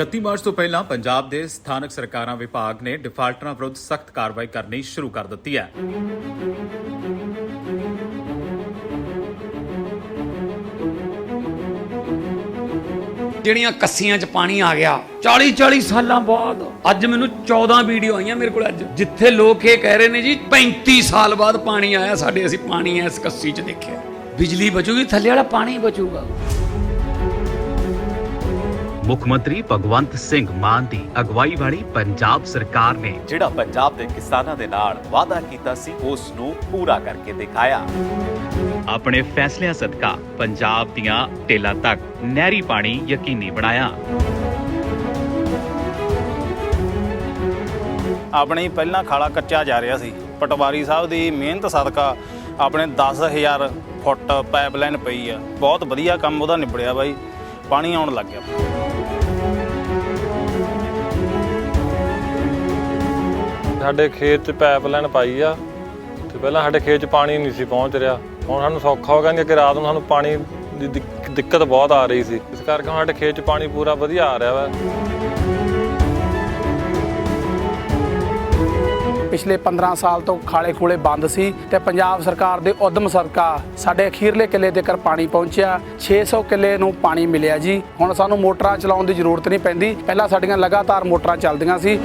31 March ਤੋਂ ਪਹਿਲਾਂ ਪੰਜਾਬ ਦੇ ਸਥਾਨਕ ਸਰਕਾਰਾਂ ਵਿਭਾਗ ਨੇ ਡਿਫਾਲਟਰਾਂ ਵਿਰੁੱਧ ਸਖਤ ਕਾਰਵਾਈ ਕਰਨੀ ਸ਼ੁਰੂ ਕਰ ਦਿੱਤੀ ਹੈ। ਜਿਹੜੀਆਂ ਕੱਸੀਆਂ 'ਚ ਪਾਣੀ ਆ ਗਿਆ 40 40 ਸਾਲਾਂ ਬਾਅਦ, ਅੱਜ ਮੈਨੂੰ 14 ਵੀਡੀਓ ਆਈਆਂ ਮੇਰੇ ਕੋਲ ਅੱਜ। ਜਿੱਥੇ ਲੋਕ ਇਹ ਕਹਿ ਰਹੇ ਨੇ ਜੀ 35 ਸਾਲ ਬਾਅਦ ਪਾਣੀ ਆਇਆ, ਸਾਡੇ ਅਸੀਂ ਪਾਣੀ ਇਸ ਕੱਸੀ 'ਚ ਦੇਖਿਆ। ਬਿਜਲੀ ਬਚੂਗੀ, ਥੱਲੇ ਵਾਲਾ ਪਾਣੀ ਬਚੂਗਾ। ਮੁੱਖ ਮੰਤਰੀ ਭਗਵੰਤ ਸਿੰਘ ਮਾਨ ਦੀ ਅਗਵਾਈ ਵਾਲੀ ਪੰਜਾਬ ਸਰਕਾਰ ਨੇ ਜਿਹੜਾ ਪੰਜਾਬ ਦੇ ਕਿਸਾਨਾਂ ਦੇ ਨਾਲ ਵਾਅਦਾ ਕੀਤਾ ਸੀ ਉਸ ਨੂੰ ਪੂਰਾ ਕਰਕੇ ਦਿਖਾਇਆ। ਆਪਣੇ ਫੈਸਲਿਆਂ ਸਦਕਾ ਪੰਜਾਬ ਦੀਆਂ ਟੇਲਾਂ ਤੱਕ ਨਹਿਰੀ ਪਾਣੀ ਯਕੀਨੀ ਬਣਾਇਆ। ਆਪਣੀ ਪਹਿਲਾਂ ਖਾਲਾ ਕੱਚਾ ਜਾ ਰਿਹਾ ਸੀ। ਪਟਵਾਰੀ ਸਾਹਿਬ ਦੀ ਮਿਹਨਤ ਸਦਕਾ ਆਪਣੇ 10000 ਫੁੱਟ ਪਾਈਪਲਾਈਨ ਪਈ ਆ। ਬਹੁਤ ਵਧੀਆ ਕੰਮ ਉਹਦਾ ਨਿਬੜਿਆ ਬਾਈ। ਪਾਣੀ ਆਉਣ ਲੱਗ ਗਿਆ। ਸਾਡੇ ਖੇਤ 'ਚ ਪਾਈਪਲਾਈਨ ਪਾਈ ਆ, ਤੇ ਪਹਿਲਾਂ ਸਾਡੇ ਖੇਤ 'ਚ ਪਾਣੀ ਨਹੀਂ ਸੀ ਪਹੁੰਚ ਰਿਹਾ। ਹੁਣ ਸਾਨੂੰ ਸੌਖਾ ਹੋ ਗਿਆ ਕਿ ਰਾਤ ਨੂੰ ਸਾਨੂੰ ਪਾਣੀ ਦੀ ਦਿੱਕਤ ਬਹੁਤ ਆ ਰਹੀ ਸੀ। ਇਸ ਕਰਕੇ ਹੁਣ ਸਾਡੇ ਖੇਤ 'ਚ ਪਾਣੀ ਪੂਰਾ ਵਧੀਆ ਆ ਰਿਹਾ ਵਾ। ਪਿਛਲੇ 15 ਸਾਲ ਤੋਂ ਖਾਲੇ ਖੂਲੇ ਬੰਦ ਸੀ ਤੇ ਪੰਜਾਬ ਸਰਕਾਰ ਦੇ ਉਦਮ ਸਦਕਾ ਸਾਡੇ ਅਖੀਰਲੇ ਕਿੱਲੇ ਤੱਕ ਪਾਣੀ ਪਹੁੰਚਿਆ। 600 ਕਿੱਲੇ ਨੂੰ ਪਾਣੀ ਮਿਲਿਆ ਜੀ। ਹੁਣ ਸਾਨੂੰ ਮੋਟਰਾਂ ਚਲਾਉਣ ਦੀ ਜ਼ਰੂਰਤ ਨਹੀਂ ਪੈਂਦੀ। ਪਹਿਲਾਂ ਸਾਡੀਆਂ ਲਗਾਤਾਰ ਮੋਟਰਾਂ ਚੱਲਦੀਆਂ ਸੀ।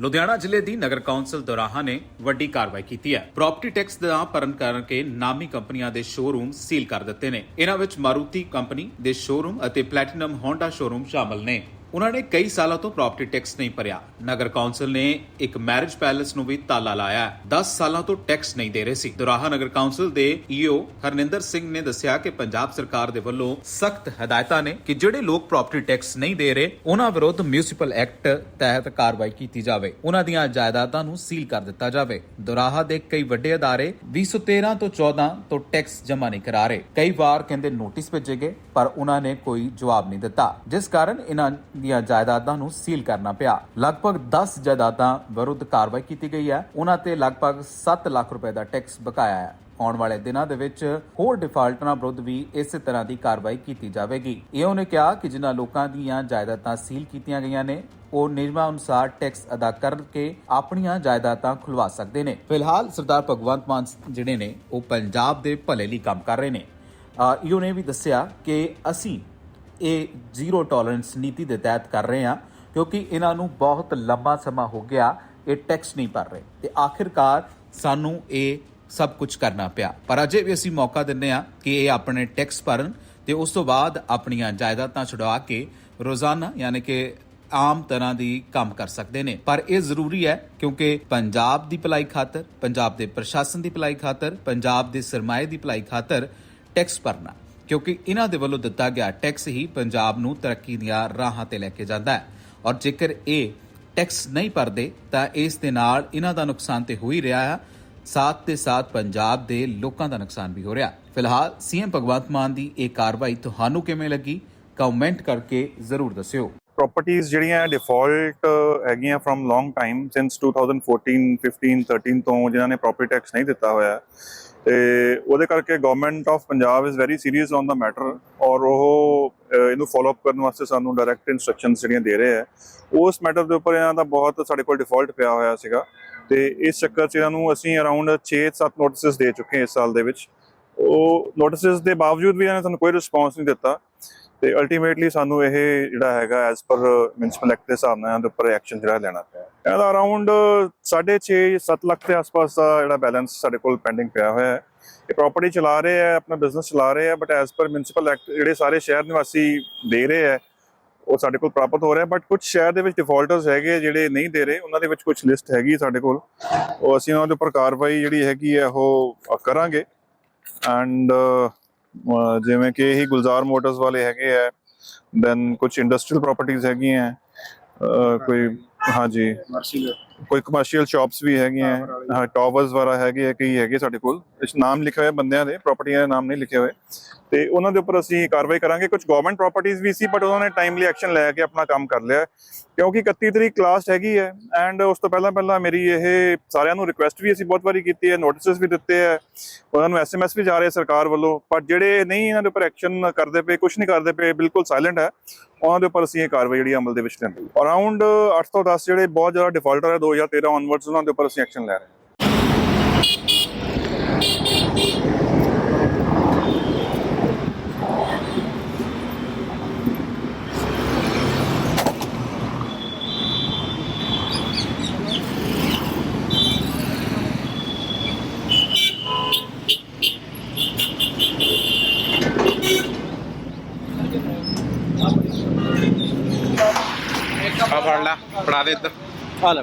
ਲੁਧਿਆਣਾ ਜ਼ਿਲ੍ਹੇ ਦੀ ਨਗਰ ਕੌਂਸਲ ਦੋਰਾਹਾ ਨੇ ਵੱਡੀ ਕਾਰਵਾਈ ਕੀਤੀ ਹੈ। ਪ੍ਰਾਪਰਟੀ ਟੈਕਸ ਦਾ ਭਰਨ ਕਰਕੇ ਨਾਮੀ ਕੰਪਨੀਆਂ ਦੇ ਸ਼ੋਰੂਮ ਸੀਲ ਕਰ ਦਿੱਤੇ ਨੇ। ਇਹਨਾਂ ਵਿੱਚ ਮਾਰੂਤੀ ਕੰਪਨੀ ਦੇ ਸ਼ੋਰੂਮ ਅਤੇ ਪਲੈਟੀਨਮ ਹੋਂਡਾ ਸ਼ੋਰੂਮ ਸ਼ਾਮਲ ਨੇ। ਉਹਨਾਂ ਨੇ ਕਈ ਸਾਲਾਂ ਤੋਂ ਪ੍ਰਾਪਰਟੀ ਟੈਕਸ ਨਹੀਂ ਭਰਿਆ। ਨਗਰ ਕੌਂਸਲ ਨੇ ਇੱਕ ਮੈਰਿਜ ਪੈਲੇਸ ਨੂੰ ਵੀ ਤਾਲਾ ਲਾਇਆ 10 ਸਾਲਾਂ ਤੋਂ ਟੈਕਸ ਨਹੀਂ ਦੇ ਰਹੇ ਸੀ। ਦੁਰਾਹਾ ਨਗਰ ਕੌਂਸਲ ਦੇ ਈਓ ਹਰਨਿੰਦਰ ਸਿੰਘ ਨੇ ਦੱਸਿਆ ਕਿ ਪੰਜਾਬ ਸਰਕਾਰ ਦੇ ਵੱਲੋਂ ਸਖਤ ਹਦਾਇਤਾਂ ਨੇ ਕਿ ਜਿਹੜੇ ਲੋਕ ਪ੍ਰਾਪਰਟੀ ਟੈਕਸ ਨਹੀਂ ਦੇ ਰਹੇ, ਉਹਨਾਂ ਵਿਰੁੱਧ ਮਿਊਨਿਸਪਲ ਐਕਟ ਤਹਿਤ ਕਾਰਵਾਈ ਕੀਤੀ ਜਾਵੇ। ਉਹਨਾਂ ਦੀਆਂ ਜਾਇਦਾਦਾਂ ਨੂੰ ਸੀਲ ਕਰ ਦਿੱਤਾ ਜਾਵੇ। ਦੁਰਾਹਾ ਦੇ ਕਈ ਵੱਡੇ ਅਦਾਰੇ 2013 ਤੋਂ 14 ਤੋਂ ਟੈਕਸ ਜਮ੍ਹਾਂ ਨਹੀਂ ਕਰਾ ਰਹੇ। ਕਈ ਵਾਰ ਕਹਿੰਦੇ ਨੋਟਿਸ ਭੇਜੇ ਗਏ, ਪਰ ਉਹਨਾਂ ਨੇ ਕੋਈ ਜਵਾਬ ਨਹੀਂ ਦਿੱਤਾ। ਜਿਸ ਕਾਰਨ ਇਹਨਾਂ ਦੀਆਂ ਜਾਇਦਾਦਾਂ ਨੂੰ ਸੀਲ ਕਰਨਾ ਪਿਆ। ਲਗਭਗ 10 ਜਾਇਦਾਦਾਂ ਵਿਰੁੱਧ ਕਾਰਵਾਈ ਕੀਤੀ ਗਈ ਹੈ। ਉਹਨਾਂ ਤੇ ਲਗਭਗ 7 ਲੱਖ ਰੁਪਏ ਦਾ ਟੈਕਸ ਬਕਾਇਆ ਹੈ। ਆਉਣ ਵਾਲੇ ਦਿਨਾਂ ਦੇ ਵਿੱਚ ਹੋਰ ਡਿਫਾਲਟਰਾਂ ਵਿਰੁੱਧ ਵੀ ਇਸੇ ਤਰ੍ਹਾਂ ਦੀ ਕਾਰਵਾਈ ਕੀਤੀ ਜਾਵੇਗੀ। ਇਹ ਉਹਨੇ ਕਿਹਾ ਕਿ ਜਿਨ੍ਹਾਂ ਲੋਕਾਂ ਦੀਆਂ ਜਾਇਦਾਦਾਂ ਸੀਲ ਕੀਤੀਆਂ ਗਈਆਂ ਨੇ, ਉਹ ਨਿਯਮਾਂ ਅਨੁਸਾਰ ਟੈਕਸ ਅਦਾ ਕਰਕੇ ਆਪਣੀਆਂ ਜਾਇਦਾਦਾਂ ਖੁਲਵਾ ਸਕਦੇ ਨੇ। ਫਿਲਹਾਲ ਸਰਦਾਰ ਭਗਵੰਤ ਮਾਨ ਜਿਹੜੇ ਨੇ, ਉਹ ਪੰਜਾਬ ਦੇ ਭਲੇ ਲਈ ਕੰਮ ਕਰ ਰਹੇ ਨੇ। ਈਓ ਨੇ ਵੀ ਦੱਸਿਆ ਕਿ ਅਸੀਂ ਇਹ ਜ਼ੀਰੋ ਟੋਲਰੈਂਸ ਨੀਤੀ ਦੇ ਤਹਿਤ ਕਰ ਰਹੇ ਹਾਂ, ਕਿਉਂਕਿ ਇਹਨਾਂ ਨੂੰ ਬਹੁਤ ਲੰਬਾ ਸਮਾਂ ਹੋ ਗਿਆ, ਇਹ ਟੈਕਸ ਨਹੀਂ ਭਰ ਰਹੇ। ਤੇ ਆਖਿਰਕਾਰ ਸਾਨੂੰ ਇਹ ਸਭ ਕੁਝ ਕਰਨਾ ਪਿਆ। ਪਰ ਅਜੇ ਵੀ ਅਸੀਂ ਮੌਕਾ ਦਿੰਦੇ ਹਾਂ ਕਿ ਇਹ ਆਪਣੇ ਟੈਕਸ ਭਰਨ ਤੇ ਉਸ ਤੋਂ ਬਾਅਦ ਆਪਣੀਆਂ ਜਾਇਦਾਦਾਂ ਛੁਡਵਾ ਕੇ ਰੋਜ਼ਾਨਾ ਯਾਨੀ ਕਿ ਆਮ ਤਰ੍ਹਾਂ ਦੀ ਕੰਮ ਕਰ ਸਕਦੇ ਨੇ। ਪਰ ਇਹ ਜ਼ਰੂਰੀ ਹੈ ਕਿਉਂਕਿ ਪੰਜਾਬ ਦੀ ਭਲਾਈ ਖਾਤਰ, ਪੰਜਾਬ ਦੇ ਪ੍ਰਸ਼ਾਸਨ ਦੀ ਭਲਾਈ ਖਾਤਰ, ਪੰਜਾਬ ਦੇ ਸਰਮਾਏ ਦੀ ਭਲਾਈ ਖਾਤਰ ਟੈਕਸ ਭਰਨਾ। ਕਿਉਂਕਿ ਇਹਨਾਂ ਦੇ ਵੱਲੋਂ ਦਿੱਤਾ ਗਿਆ ਟੈਕਸ ਹੀ ਪੰਜਾਬ ਨੂੰ ਤਰੱਕੀ ਦੀਆਂ ਰਾਹਾਂ ਤੇ ਲੈ ਕੇ ਜਾਂਦਾ ਹੈ। ਔਰ ਜੇਕਰ ਇਹ ਟੈਕਸ ਨਹੀਂ ਭਰਦੇ, ਤਾਂ ਇਸ ਦੇ ਨਾਲ ਇਹਨਾਂ ਦਾ ਨੁਕਸਾਨ ਤੇ ਹੋ ਹੀ ਰਿਹਾ ਹੈ। ਸਾਥ ਤੇ ਸਾਥ ਪੰਜਾਬ ਦੇ ਲੋਕਾਂ ਦਾ ਨੁਕਸਾਨ ਵੀ ਹੋ ਰਿਹਾ ਫਿਲਹਾਲ ਸੀਐਮ ਭਗਵੰਤ ਮਾਨ ਦੀ ਇਹ ਕਾਰਵਾਈ ਤੁਹਾਨੂੰ ਕਿਵੇਂ ਲੱਗੀ? ਕਮੈਂਟ ਕਰਕੇ ਜ਼ਰੂਰ ਦੱਸਿਓ। ਪ੍ਰਾਪਰਟੀਆਂ ਜਿਹੜੀਆਂ ਡਿਫਾਲਟ ਹੈਗੀਆਂ ਫਰਮ ਲੌਂਗ ਟਾਈਮ ਸਿੰਸ 2014 15 13 ਤੋਂ ਜਿਨ੍ਹਾਂ ਨੇ ਪ੍ਰਾਪਰਟੀ ਟੈਕਸ ਨਹੀਂ ਦਿੱਤਾ ਹੋਇਆ ਤੇ ਉਹਦੇ ਕਰਕੇ government of Punjab is very serious on the matter ਔਰ ਉਹ ਇਹਨੂੰ ਫਾਲੋ ਅਪ ਕਰਨ ਵਾਸਤੇ ਸਾਨੂੰ ਡਾਇਰੈਕਟ ਇਨਸਟਰਕਸ਼ਨਸ ਜਿਹੜੀਆਂ ਦੇ ਰਹੇ ਹੈ ਉਸ ਮੈਟਰ ਦੇ ਉੱਪਰ ਇਹਨਾਂ ਦਾ ਬਹੁਤ ਸਾਡੇ ਕੋਲ ਡਿਫਾਲਟ ਪਿਆ ਹੋਇਆ ਸੀਗਾ ਤੇ ਇਸ ਚੱਕਰ 'ਚ ਇਹਨਾਂ ਨੂੰ ਅਸੀਂ ਅਰਾਊਂਡ 6-7 ਨੋਟਿਸਸ ਦੇ ਚੁੱਕੇ ਹਾਂ ਇਸ ਸਾਲ ਦੇ ਵਿੱਚ। ਉਹ ਨੋਟਿਸਸ ਦੇ ਬਾਵਜੂਦ ਵੀ ਇਹਨਾਂ ਨੇ ਸਾਨੂੰ ਕੋਈ ਰਿਸਪੌਂਸ ਨਹੀਂ ਦਿੱਤਾ ਤੇ ਅਲਟੀਮੇਟਲੀ ਸਾਨੂੰ ਇਹ ਜਿਹੜਾ ਹੈਗਾ ਐਸ ਪਰ ਮਿਊਨਿਸਪਲ ਐਕਟ ਦੇ ਹਿਸਾਬ ਨਾਲ ਇਹਨਾਂ ਦੇ ਉੱਪਰ ਐਕਸ਼ਨ ਜਿਹੜਾ ਲੈਣਾ ਪਿਆ। ਇਹਦਾ ਅਰਾਊਂਡ 6.5 7 ਲੱਖ ਦੇ ਆਸ-ਪਾਸ ਦਾ ਜਿਹੜਾ ਬੈਲੈਂਸ ਸਾਡੇ ਕੋਲ ਪੈਂਡਿੰਗ ਪਿਆ ਹੋਇਆ ਹੈ। ਇਹ ਪ੍ਰਾਪਰਟੀ ਚਲਾ ਰਹੇ ਆ ਆਪਣਾ ਬਿਜ਼ਨਸ ਚਲਾ ਰਹੇ ਆ but as per municipal act ਜਿਹੜੇ ਸਾਰੇ ਸ਼ਹਿਰ ਨਿਵਾਸੀ ਦੇ ਰਹੇ ਆ ਉਹ ਸਾਡੇ ਕੋਲ ਪ੍ਰਾਪਤ ਹੋ ਰਿਹਾ ਬਟ ਕੁਝ ਸ਼ਹਿਰ ਦੇ ਵਿੱਚ ਡਿਫਾਲਟਰਸ ਹੈਗੇ ਜਿਹੜੇ ਨਹੀਂ ਦੇ ਰਹੇ, ਉਹਨਾਂ ਦੇ ਵਿੱਚ ਕੁਝ ਲਿਸਟ ਹੈਗੀ ਸਾਡੇ ਕੋਲ। ਉਹ ਅਸੀਂ ਉਹਨਾਂ ਦੇ ਉੱਪਰ ਕਾਰਵਾਈ ਜਿਹੜੀ ਹੈਗੀ ਹੈ, ਉਹ ਕਰਾਂਗੇ। ਐਂਡ ਜਿਵੇਂ ਕਿ ਇਹੀ ਗੁਲਜ਼ਾਰ ਮੋਟਰਸ ਵਾਲੇ ਹੈਗੇ ਆ ਦੈਨ ਕੁਝ ਇੰਡਸਟਰੀਅਲ ਪ੍ਰਾਪਰਟੀਆਂ ਹੈਗੀਆਂ ਕੋਈ ਹਾਂਜੀ। ਕੋਈ ਕਮਰਸ਼ੀਅਲ ਸ਼ਾਪਸ ਵੀ ਹੈਗੀਆਂ ਹਾਂ ਟਾਵਰਸ ਵਗੈਰਾ ਹੈਗੇ ਆ ਕਈ ਹੈਗੇ ਸਾਡੇ ਕੋਲ। ਇਸ ਨਾਮ ਲਿਖੇ ਹੋਏ ਬੰਦਿਆਂ ਦੇ ਪ੍ਰਾਪਰਟੀਆਂ ਦੇ ਨਾਮ ਨਹੀਂ ਲਿਖੇ ਹੋਏ। ਤੇ ਉਹਨਾਂ ਦੇ ਉੱਪਰ ਅਸੀਂ ਕਾਰਵਾਈ ਕਰਾਂਗੇ। ਕੁਝ ਗਵਰਨਮੈਂਟ ਪ੍ਰਾਪਰਟੀਆਂ ਵੀ ਸੀ ਬਟ ਉਹਨਾਂ ਨੇ ਟਾਈਮਲੀ ਐਕਸ਼ਨ ਲੈ ਕੇ ਆਪਣਾ ਕੰਮ ਕਰ ਲਿਆ। ਕਿਉਂਕਿ 31 ਤਰੀਕ ਲਾਸਟ ਹੈਗੀ ਹੈ ਐਂਡ ਉਸ ਤੋਂ ਪਹਿਲਾਂ ਪਹਿਲਾਂ ਮੇਰੀ ਇਹ ਸਾਰਿਆਂ ਨੂੰ ਰਿਕੁਐਸਟ ਵੀ ਅਸੀਂ ਬਹੁਤ ਵਾਰੀ ਕੀਤੀ ਹੈ ਨੋਟਿਸਸ ਵੀ ਦਿੱਤੇ ਹੈ। ਉਹਨਾਂ ਨੂੰ ਐਸਐਮਐਸ ਵੀ ਜਾ ਰਹੇ ਸਰਕਾਰ ਵੱਲੋਂ ਪਰ ਜਿਹੜੇ ਨਹੀਂ ਇਹਨਾਂ ਦੇ ਉੱਪਰ ਐਕਸ਼ਨ ਕਰਦੇ ਪਏ ਕੁਝ ਨਹੀਂ ਕਰਦੇ ਪਏ ਬਿਲਕੁਲ ਸਾਇਲੈਂਟ ਹੈ। ਉਹਨਾਂ ਦੇ ਉੱਪਰ ਅਸੀਂ ਇਹ ਕਾਰਵਾਈ ਜਿਹੜੀ ਅਮਲ ਦੇ ਵਿੱਚ ਲੈਂਦੇ ਅਰਾਊਂਡ 8 ਤੋਂ 10 ਜਿਹੜੇ ਬਹੁਤ ਜ਼ਿਆਦਾ ਡਿਫਾਲਟਰ ਹੈ 2013 ਔਨਵਰਡਸ ਉਹਨਾਂ ਦੇ ਉੱਪਰ ਅਸੀਂ ਐਕਸ਼ਨ ਲੈ ਰਹੇ ਹਾਂ। ਆ ਫੜ ਲੈ ਫੜਾ ਦੇ ਇੱਧਰ। ਆ ਲੈ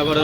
ਲੈ ਫੜ